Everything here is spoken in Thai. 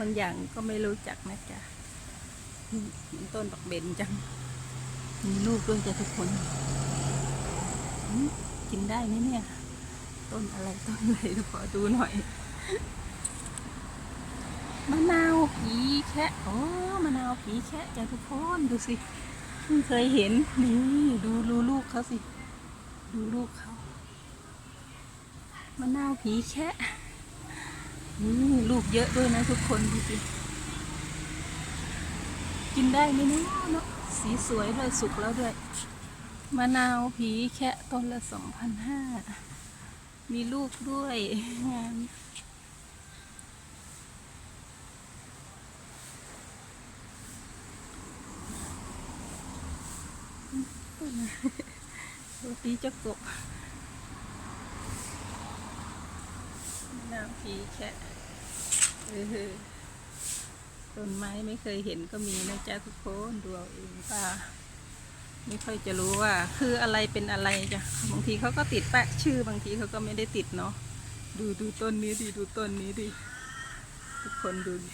บางอย่างก็ไม่รู้จักนะจ๊ะอืมต้นบักเบนจัง มีลูกด้วยจ้ะทุกคน กินได้ไหมเนี่ย ต้นอะไรต้นอะไรขอดูหน่อย มะนาวผีแคะโอ้มะนาวผีแคะจ้ะทุกคนดูสิเพิ่งเคยเห็น นี่ดูดูลูกเขาสิ ดูลูกเขามะนาวผีแคะนี่ ลูกเยอะด้วยนะทุกคนดูสิกินได้ไหมเนาะเนาะสีสวยด้วยสุกแล้วด้วยมะนาวผีแคะต้นละสองพันห้ามีลูกด้วยงานโรตีจะกบมะนาวผีแคะเออ ต้นไม้ไม่เคยเห็นก็มีนะจ๊ะทุกคนดูเอาเองป้าไม่ค่อยจะรู้ว่า คืออะไรเป็นอะไรจ้ะบางทีเขาก็ติดแปะชื่อบางทีเขาก็ไม่ได้ติดเนาะดูดูต้นนี้ดิดูต้นนี้ดิทุกคนดูดิ